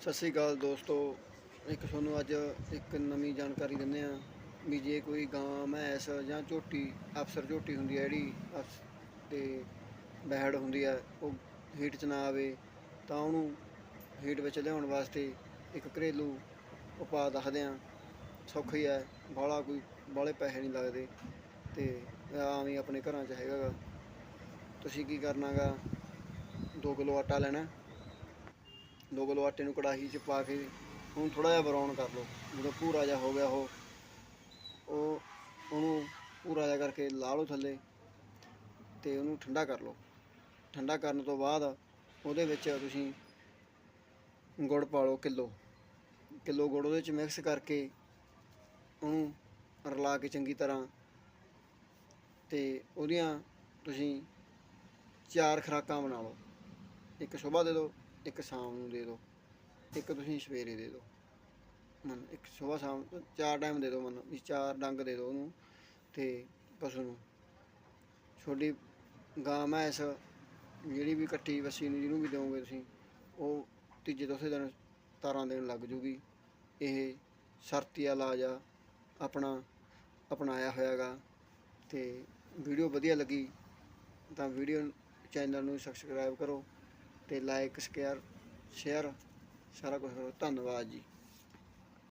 ਸਤਿ ਸ੍ਰੀ ਅਕਾਲ ਦੋਸਤੋ। ਇੱਕ ਤੁਹਾਨੂੰ ਅੱਜ ਇੱਕ ਨਵੀਂ ਜਾਣਕਾਰੀ ਦਿੰਦੇ ਆ ਵੀ ਜੇ ਕੋਈ ਗਾਂ, ਮੈਂਸ ਜਾਂ ਝੋਟੀ, ਅਫਸਰ ਝੋਟੀ ਹੁੰਦੀ ਹੈ ਜਿਹੜੀ ਅਫਸ- ਤੇ ਬੈੜ ਹੁੰਦੀ ਹੈ, ਉਹ ਹੀਟ 'ਚ ਨਾ ਆਵੇ, ਤਾਂ ਉਹਨੂੰ ਹੀਟ ਵਿੱਚ ਲਿਆਉਣ ਵਾਸਤੇ ਇੱਕ ਘਰੇਲੂ ਉਪਾਅ ਦੱਸਦੇ ਆ ਸੌਖੀ ਹੈ ਬਾਹਲਾ ਕੋਈ, ਬਾਹਲੇ ਪੈਸੇ ਨਹੀਂ ਲੱਗਦੇ ਤੇ ਆਮ ਹੀ ਆਪਣੇ ਘਰਾਂ 'ਚ ਹੈਗਾ ਗਾ। ਤੁਸੀਂ ਕੀ ਕਰਨਾਗਾ 2 ਕਿਲੋ ਆਟਾ ਲੈਣਾ। ਦੋ ਕਿਲੋ ਆਟੇ ਨੂੰ ਕੜਾਹੀ 'ਚ ਪਾ ਕੇ ਉਹਨੂੰ ਥੋੜਾ ਜਿਹਾ ਬਰਾਊਨ ਕਰ ਲਓ। ਜਦੋਂ ਭੂਰਾ ਜਿਹਾ ਹੋ ਗਿਆ ਉਹ ਉਹ, ਉਹਨੂੰ ਭੂਰਾ ਜਿਹਾ ਕਰਕੇ ਲਾ ਲਓ ਥੱਲੇ ਤੇ ਉਹਨੂੰ ਠੰਡਾ ਕਰ ਲਓ। ਠੰਡਾ ਕਰਨ ਤੋਂ ਬਾਅਦ ਉਹਦੇ ਵਿੱਚ ਤੁਸੀਂ ਗੁੜ ਪਾ ਲਓ ਕਿਲੋ। ਕਿਲੋ ਗੁੜ ਉਹਦੇ ਵਿੱਚ ਮਿਕਸ ਕਰਕੇ ਉਹਨੂੰ ਰਲਾ ਕੇ ਚੰਗੀ ਤਰ੍ਹਾਂ ਤੇ ਉਹਦੀਆਂ ਤੁਸੀਂ ਚਾਰ ਖੁਰਾਕਾਂ ਬਣਾ ਲਓ। ਇੱਕ ਸਵੇਰ ਦੇ ਦਿਓ ਇੱਕ ਸ਼ਾਮ ਨੂੰ ਦੇ ਦਿਓ ਇੱਕ ਤੁਸੀਂ ਸਵੇਰੇ ਦੇ ਦਿਓ ਮਨ, ਇੱਕ ਸਵੇਰ ਸ਼ਾਮ, ਚਾਰ ਟਾਈਮ ਦੇ ਦਿਓ ਮਨ ਵੀ ਚਾਰ ਡੰਗ ਦੇ ਦਿਓ ਉਹਨੂੰ ਤੇ ਪਸ਼ੂ ਨੂੰ। ਛੋਟੀ ਗਾਂ, ਮੈਂਸ ਜਿਹੜੀ ਵੀ ਕੱਟੀ ਵੱਛੀ ਨੂੰ ਜਿਹਨੂੰ ਵੀ ਦਿਓਗੇ ਤੁਸੀਂ, ਉਹ ਤੀਜੇ ਚੌਥੇ ਦਿਨ ਤਾਰਾਂ ਦੇਣ ਲੱਗ ਜੂਗੀ। ਇਹ ਸਰਤੀ ਇਲਾਜ ਆ, ਆਪਣਾ, ਅਪਣਾਇਆ ਹੋਇਆਗਾ ਤੇ ਵੀਡੀਓ ਵਧੀਆ ਲੱਗੀ ਤਾਂ ਵੀਡੀਓ ਚੈਨਲ ਨੂੰ ਸਬਸਕ੍ਰਾਈਬ ਕਰੋ। ਤੇ ਲਾਈਕ ਸ਼ੇਅਰ ਸ਼ੇਅਰ ਸਾਰਾ ਕੁਝ ਕਰੋ। ਧੰਨਵਾਦ ਜੀ।